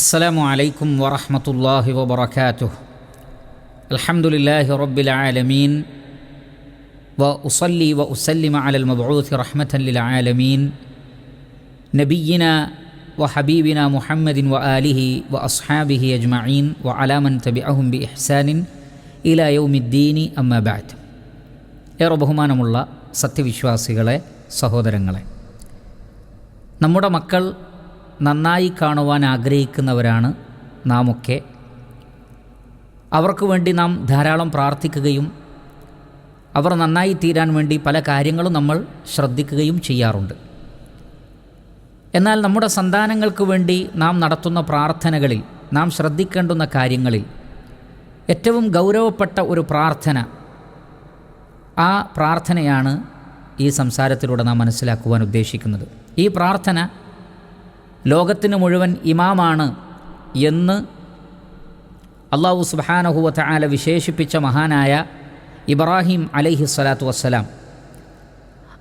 السلام عليكم ورحمة الله وبركاته الحمد لله رب العالمين وأصلي وأسلم على المبعوث رحمة للعالمين نبينا وحبيبنا محمد وآله وأصحابه أجمعين وعلى من تبعهم بإحسان إلى يوم الدين أما بعد ഏറെ ബഹുമാനമുള്ള സത്യവിശ്വാസികളെ സഹോദരങ്ങളെ നമ്മുടെ മക്കൾ നന്നായി കാണുവാൻ ആഗ്രഹിക്കുന്നവരാണ് നാമൊക്കെ. അവർക്ക് വേണ്ടി നാം ധാരാളം പ്രാർത്ഥിക്കുകയും അവർ നന്നായി തീരാൻ വേണ്ടി പല കാര്യങ്ങളും നമ്മൾ ശ്രദ്ധിക്കുകയും ചെയ്യാറുണ്ട്. എന്നാൽ നമ്മുടെ സന്താനങ്ങൾക്ക് വേണ്ടി നാം നടത്തുന്ന പ്രാർത്ഥനകളിൽ നാം ശ്രദ്ധിക്കേണ്ടുന്ന കാര്യങ്ങളിൽ ഏറ്റവും ഗൗരവപ്പെട്ട ഒരു പ്രാർത്ഥന ആ പ്രാർത്ഥനയാണ് ഈ സംസാരത്തിലൂടെ നാം മനസ്സിലാക്കുവാൻ ഉദ്ദേശിക്കുന്നത്. ഈ പ്രാർത്ഥന ലോകത്തിന് മുഴുവൻ ഇമാമാണ് എന്ന് അള്ളാഹു സുബാനഹുവ ആല വിശേഷിപ്പിച്ച മഹാനായ ഇബ്രാഹിം അലൈഹി സ്വലാത്തു വസ്സലാം.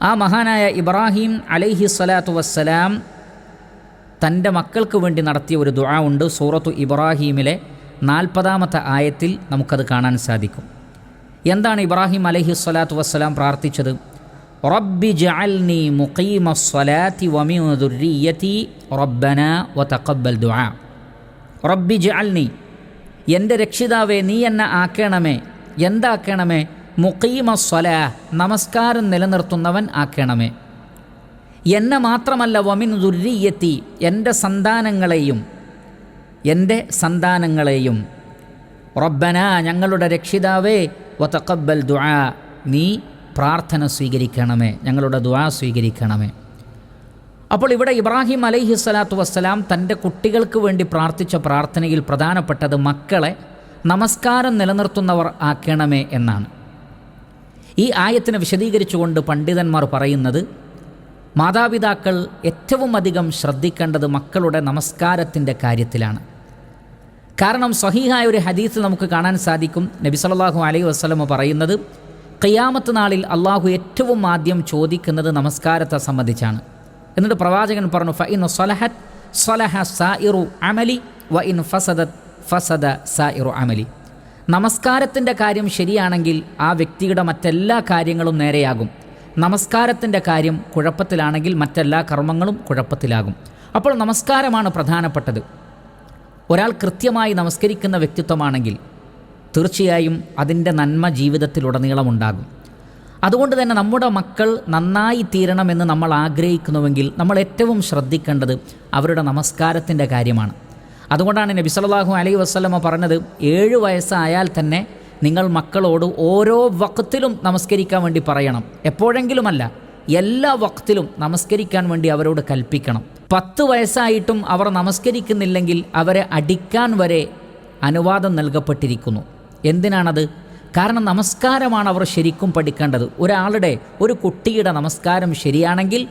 ആ മഹാനായ ഇബ്രാഹിം അലൈഹി സ്വലാത്തു വസ്സലാം തന്റെ മക്കൾക്ക് വേണ്ടി നടത്തിയ ഒരു ദുആ ഉണ്ട്. സൂറത്തു ഇബ്രാഹീമിലെ നാൽപ്പതാമത്തെ ആയത്തിൽ നമുക്കത് കാണാൻ സാധിക്കും. എന്താണ് ഇബ്രാഹിം അലഹി സ്വലാത്തു വസ്സലാം പ്രാർത്ഥിച്ചത്? റബ്ബി ജഅൽനി മുഖീമ സ്വലാത്തി വമിൻ റബ്ബന വ വതഖബ്ബൽ ദുആ. റബ്ബി ജഅൽനി എന്റെ രക്ഷിതാവേ നീ എന്നെ ആക്കണമേ എന്താക്കണമേ? മുഖീമ സ്വലാ നമസ്കാരം നിലനിർത്തുന്നവൻ ആക്കണമേ. എന്നെ മാത്രമല്ല വമിൻ ദുർരിയത്തി എന്റെ സന്താനങ്ങളെയും എന്റെ സന്താനങ്ങളെയും. റബ്ബന ഞങ്ങളുടെ രക്ഷിതാവേ വതഖബ്ബൽ ദുആ നീ പ്രാർത്ഥന സ്വീകരിക്കണമേ ഞങ്ങളുടെ ദുആ സ്വീകരിക്കണമേ. അപ്പോൾ ഇവിടെ ഇബ്രാഹിം അലൈഹി സ്വലാത്തു വസ്സലാം തന്റെ കുട്ടികൾക്ക് വേണ്ടി പ്രാർത്ഥിച്ച പ്രാർത്ഥനയിൽ പ്രധാനപ്പെട്ടത് മക്കളെ നമസ്കാരം നിലനിർത്തുന്നവർ ആക്കണമേ എന്നാണ്. ഈ ആയത്തിനെ വിശദീകരിച്ചുകൊണ്ട് പണ്ഡിതന്മാർ പറയുന്നത് മാതാപിതാക്കൾ ഏറ്റവും അധികം ശ്രദ്ധിക്കേണ്ടത് മക്കളുടെ നമസ്കാരത്തിന്റെ കാര്യത്തിലാണ്. കാരണം സഹീഹായ ഒരു ഹദീസ് നമുക്ക് കാണാൻ സാധിക്കും. നബി സല്ലല്ലാഹു അലൈഹി വസ്ലമ പറയുന്നത് ഖിയാമത്ത് നാളിൽ അള്ളാഹു ഏറ്റവും ആദ്യം ചോദിക്കുന്നത് നമസ്കാരത്തെ സംബന്ധിച്ചാണ്. എന്നിട്ട് പ്രവാചകൻ പറഞ്ഞു ഫ ഇൻ സ്വലഹത് സ്വലഹ സായിറു അമലി വ ഇൻ ഫസദത് ഫസദ സായിറു അമലി. നമസ്കാരത്തിന്റെ കാര്യം ശരിയാണെങ്കിൽ ആ വ്യക്തിയുടെ മറ്റെല്ലാ കാര്യങ്ങളും നേരെയാകും. നമസ്കാരത്തിന്റെ കാര്യം കുഴപ്പത്തിലാണെങ്കിൽ മറ്റെല്ലാ കർമ്മങ്ങളും കുഴപ്പത്തിലാകും. അപ്പോൾ നമസ്കാരമാണ് പ്രധാനപ്പെട്ടത്. ഒരാൾ കൃത്യമായി നമസ്കരിക്കുന്ന വ്യക്തിത്വമാണെങ്കിൽ തീർച്ചയായും അതിന്റെ നന്മ ജീവിതത്തിലുടനീളമുണ്ടാകും അതുകൊണ്ട് തന്നെ നമ്മുടെ മക്കൾ നന്നായി തീരണമെന്ന് നമ്മൾ ആഗ്രഹിക്കുന്നുവെങ്കിൽ നമ്മൾ ഏറ്റവും ശ്രദ്ധിക്കേണ്ടത് അവരുടെ നമസ്കാരത്തിന്റെ കാര്യമാണ്. അതുകൊണ്ടാണ് നബി സല്ലല്ലാഹു അലൈഹി വസ്ലമ പറഞ്ഞത് ഏഴ് വയസ്സായാൽ തന്നെ നിങ്ങൾ മക്കളോട് ഓരോ വക്തിലും നമസ്കരിക്കാൻ വേണ്ടി പറയണം. എപ്പോഴെങ്കിലുമല്ല എല്ലാ വക്തിലും നമസ്കരിക്കാൻ വേണ്ടി അവരോട് കൽപ്പിക്കണം. പത്ത് വയസ്സായിട്ടും അവർ നമസ്കരിക്കുന്നില്ലെങ്കിൽ അവരെ അടിക്കാൻ വരെ അനുവാദം നൽകപ്പെട്ടിരിക്കുന്നു. എന്തിനാണത്? കാരണം നമസ്കാരമാണ് അവർ ശരിക്കും പഠിക്കേണ്ടത്. ഒരാളുടെ ഒരു കുട്ടിയുടെ നമസ്കാരം ശരിയാണെങ്കിൽ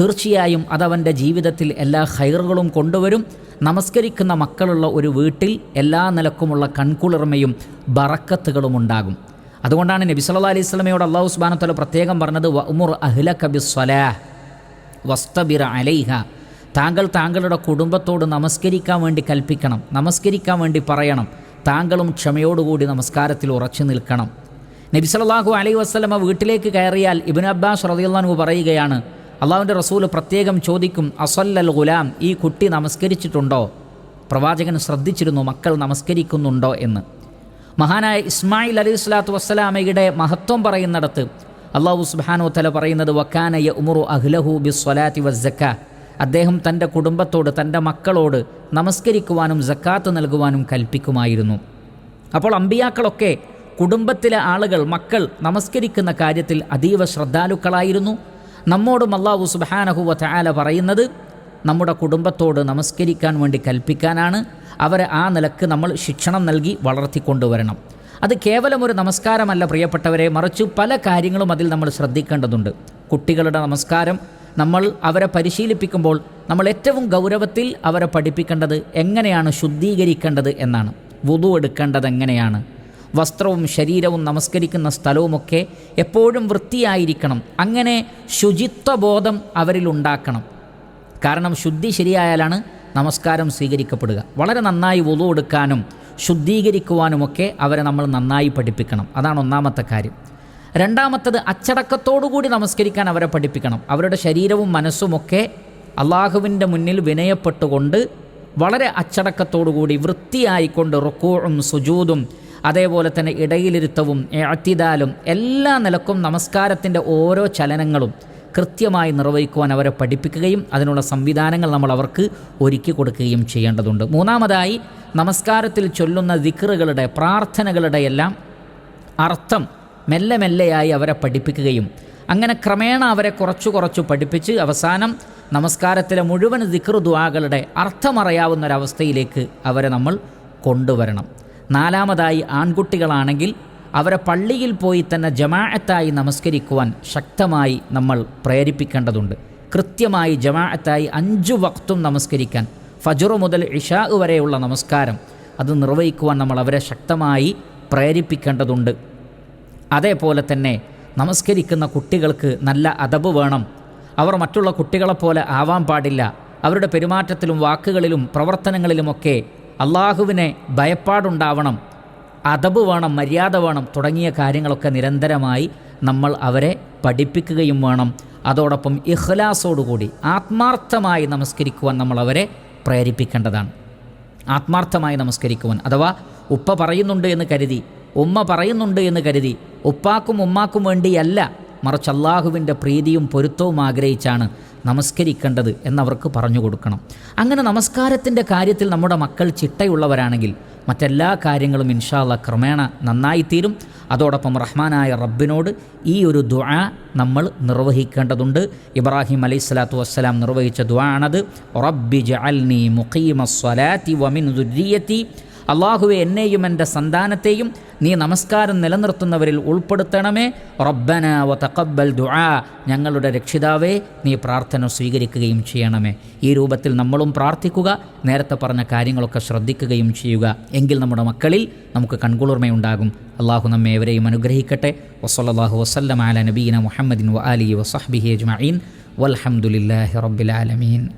തീർച്ചയായും അതവന്റെ ജീവിതത്തിൽ എല്ലാ ഹൈറുകളും കൊണ്ടുവരും. നമസ്കരിക്കുന്ന മക്കളുള്ള ഒരു വീട്ടിൽ എല്ലാ നിലക്കുമുള്ള കൺകുളിർമയും ബറക്കത്തുകളും ഉണ്ടാകും. അതുകൊണ്ടാണ് നബി സല്ലാ അലൈഹി സ്വലമയോട് അള്ളാഹു സുബാനത്തോല പ്രത്യേകം പറഞ്ഞത് വമുർ അഹ്ല കബി സ്വലാഹ് വസ്തബിറ അലൈഹ. താങ്കൾ താങ്കളുടെ കുടുംബത്തോട് നമസ്കരിക്കാൻ വേണ്ടി കൽപ്പിക്കണം നമസ്കരിക്കാൻ വേണ്ടി പറയണം. താങ്കളും ക്ഷമയോടുകൂടി നമസ്കാരത്തിൽ ഉറച്ചു നിൽക്കണം. നബി സല്ലല്ലാഹു അലൈഹി വസ്ലമ വീട്ടിലേക്ക് കയറിയാൽ ഇബിൻ അബ്ബാസ് റളിയല്ലാഹു പറയുകയാണ് അള്ളാഹുവിന്റെ റസൂൽ പ്രത്യേകം ചോദിക്കും അസല്ലൽ ഗുലാം ഈ കുട്ടി നമസ്കരിച്ചിട്ടുണ്ടോ? പ്രവാചകൻ ശ്രദ്ധിച്ചിരുന്നു മക്കൾ നമസ്കരിക്കുന്നുണ്ടോ എന്ന്. മഹാനായ ഇസ്മായിൽ അലൈഹി സ്വലാത്തു വസ്സലാമയുടെ മഹത്വം പറയുന്നിടത്ത് അള്ളാഹു സുബാനു തല പറയുന്നത് വക്കാനയ ഉമറു അഹ്ലഹു ബി സ്വലാത്തി വസ്സക്ക അദ്ദേഹം തന്റെ കുടുംബത്തോട് തന്റെ മക്കളോട് നമസ്കരിക്കുവാനും ജക്കാത്ത് നൽകുവാനും കൽപ്പിക്കുമായിരുന്നു. അപ്പോൾ അമ്പിയാക്കളൊക്കെ കുടുംബത്തിലെ ആളുകൾ മക്കൾ നമസ്കരിക്കുന്ന കാര്യത്തിൽ അതീവ ശ്രദ്ധാലുക്കളായിരുന്നു. നമ്മോടും അള്ളാഹു സുബാനഹുവ ചായാല പറയുന്നത് നമ്മുടെ കുടുംബത്തോട് നമസ്കരിക്കാൻ വേണ്ടി കൽപ്പിക്കാനാണ്. അവരെ ആ നിലയ്ക്ക് നമ്മൾ ശിക്ഷണം നൽകി വളർത്തിക്കൊണ്ടുവരണം. അത് കേവലം ഒരു നമസ്കാരമല്ല പ്രിയപ്പെട്ടവരെ. മറിച്ച് പല കാര്യങ്ങളും അതിൽ നമ്മൾ ശ്രദ്ധിക്കേണ്ടതുണ്ട്. കുട്ടികളുടെ നമസ്കാരം നമ്മൾ അവരെ പരിശീലിപ്പിക്കുമ്പോൾ നമ്മൾ ഏറ്റവും ഗൗരവത്തിൽ അവരെ പഠിപ്പിക്കേണ്ടത് എങ്ങനെയാണ് ശുദ്ധീകരിക്കേണ്ടത് എന്നാണ്. വുതു എടുക്കേണ്ടത് എങ്ങനെയാണ്? വസ്ത്രവും ശരീരവും നമസ്കരിക്കുന്ന സ്ഥലവുമൊക്കെ എപ്പോഴും വൃത്തിയായിരിക്കണം. അങ്ങനെ ശുചിത്വബോധം അവരിൽ ഉണ്ടാക്കണം. കാരണം ശുദ്ധി ശരിയായാലാണ് നമസ്കാരം സ്വീകരിക്കപ്പെടുക. വളരെ നന്നായി വുതു എടുക്കാനും ശുദ്ധീകരിക്കുവാനുമൊക്കെ അവരെ നമ്മൾ നന്നായി പഠിപ്പിക്കണം. അതാണ് ഒന്നാമത്തെ കാര്യം. രണ്ടാമത്തത് അച്ചടക്കത്തോടുകൂടി നമസ്കരിക്കാൻ അവരെ പഠിപ്പിക്കണം. അവരുടെ ശരീരവും മനസ്സുമൊക്കെ അള്ളാഹുവിന്റെ മുന്നിൽ വിനയപ്പെട്ടുകൊണ്ട് വളരെ അച്ചടക്കത്തോടുകൂടി വൃത്തിയായിക്കൊണ്ട് റുക്കൂഴും സുജൂതും അതേപോലെ തന്നെ ഇടയിലിരുത്തവും അത്തിദാലും എല്ലാ നിലക്കും നമസ്കാരത്തിന്റെ ഓരോ ചലനങ്ങളും കൃത്യമായി നിർവഹിക്കുവാൻ അവരെ പഠിപ്പിക്കുകയും അതിനുള്ള സംവിധാനങ്ങൾ നമ്മൾ അവർക്ക് ഒരുക്കി കൊടുക്കുകയും ചെയ്യേണ്ടതുണ്ട്. മൂന്നാമതായി നമസ്കാരത്തിൽ ചൊല്ലുന്ന ദിക്കറുകളുടെ പ്രാർത്ഥനകളുടെ എല്ലാം അർത്ഥം മെല്ലെ മെല്ലെയായി അവരെ പഠിപ്പിക്കുകയും അങ്ങനെ ക്രമേണ അവരെ കുറച്ചു കുറച്ചു പഠിപ്പിച്ച് അവസാനം നമസ്കാരത്തിലെ മുഴുവൻ ദിക്റുദ്വാകളുടെ ദുആകളുടെ അർത്ഥമറിയാവുന്ന ഒരവസ്ഥയിലേക്ക് അവരെ നമ്മൾ കൊണ്ടുവരണം. നാലാമതായി ആൺകുട്ടികളാണെങ്കിൽ അവരെ പള്ളിയിൽ പോയി തന്നെ ജമാഅത്തായി നമസ്കരിക്കുവാൻ ശക്തമായി നമ്മൾ പ്രേരിപ്പിക്കേണ്ടതുണ്ട്. കൃത്യമായി ജമാഅത്തായി അഞ്ചു വക്തും നമസ്കരിക്കാൻ ഫജറു മുതൽ ഇഷാ വരെയുള്ള നമസ്കാരം അത് നിർവഹിക്കുവാൻ നമ്മൾ അവരെ ശക്തമായി പ്രേരിപ്പിക്കേണ്ടതുണ്ട്. അതേപോലെ തന്നെ നമസ്കരിക്കുന്ന കുട്ടികൾക്ക് നല്ല അതബ് വേണം. അവർ മറ്റുള്ള കുട്ടികളെപ്പോലെ ആവാൻ പാടില്ല. അവരുടെ പെരുമാറ്റത്തിലും വാക്കുകളിലും പ്രവർത്തനങ്ങളിലുമൊക്കെ അള്ളാഹുവിനെ ഭയപ്പാടുണ്ടാവണം. അതബ് വേണം മര്യാദ വേണം തുടങ്ങിയ കാര്യങ്ങളൊക്കെ നിരന്തരമായി നമ്മൾ അവരെ പഠിപ്പിക്കുകയും വേണം. അതോടൊപ്പം ഇഹ്ലാസോടുകൂടി ആത്മാർത്ഥമായി നമസ്കരിക്കുവാൻ നമ്മൾ അവരെ പ്രേരിപ്പിക്കേണ്ടതാണ്. ആത്മാർത്ഥമായി നമസ്കരിക്കുവാൻ. അഥവാ ഉപ്പ പറയുന്നുണ്ട് എന്ന് കരുതി ഉമ്മ പറയുന്നുണ്ട് എന്ന് കരുതി ഉപ്പാക്കും ഉമ്മാക്കും വേണ്ടിയല്ല. മറിച്ച് അള്ളാഹുവിന്റെ പ്രീതിയും പൊരുത്തവും ആഗ്രഹിച്ചാണ് നമസ്കരിക്കേണ്ടത് എന്നവർക്ക് പറഞ്ഞു കൊടുക്കണം. അങ്ങനെ നമസ്കാരത്തിന്റെ കാര്യത്തിൽ നമ്മുടെ മക്കൾ ചിട്ടയുള്ളവരാണെങ്കിൽ മറ്റെല്ലാ കാര്യങ്ങളും ഇൻഷാല്ല ക്രമേണ നന്നായിത്തീരും. അതോടൊപ്പം റഹ്മാനായ റബ്ബിനോട് ഈ ഒരു ദുആ നമ്മൾ നിർവഹിക്കേണ്ടതുണ്ട്. ഇബ്രാഹിം അലൈഹി സ്വലാത്തു വസ്സലാം നിർവഹിച്ച ദുആ ആണത്. റബ്ബി ജഅൽനി മുഖീമ സ്വലാത്തി വമിൻ ദുര്രിയത്തി അള്ളാഹുവെ എന്നെയും എന്റെ സന്താനത്തെയും നീ നമസ്കാരം നിലനിർത്തുന്നവരിൽ ഉൾപ്പെടുത്തണമേ. റബ്ബന വ തക്കബൽ ദുആ. ഞങ്ങളുടെ രക്ഷിതാവേ നീ പ്രാർത്ഥന സ്വീകരിക്കുകയും ചെയ്യണമേ. ഈ രൂപത്തിൽ നമ്മളും പ്രാർത്ഥിക്കുക നേരത്തെ പറഞ്ഞ കാര്യങ്ങളൊക്കെ ശ്രദ്ധിക്കുകയും ചെയ്യുക. എങ്കിൽ നമ്മുടെ മക്കളിൽ നമുക്ക് കൺകുളിർമയുണ്ടാകും. അള്ളാഹു നമ്മെ എവരെയും അനുഗ്രഹിക്കട്ടെ. വസല്ലാഹു വസ്ലം അല നബീന മുഹമ്മദിൻ വ അലി വസഹബിഹി അജ്മീൻ വലഹമുല്ലാഹി റബ്ബിൽ ആലമീൻ.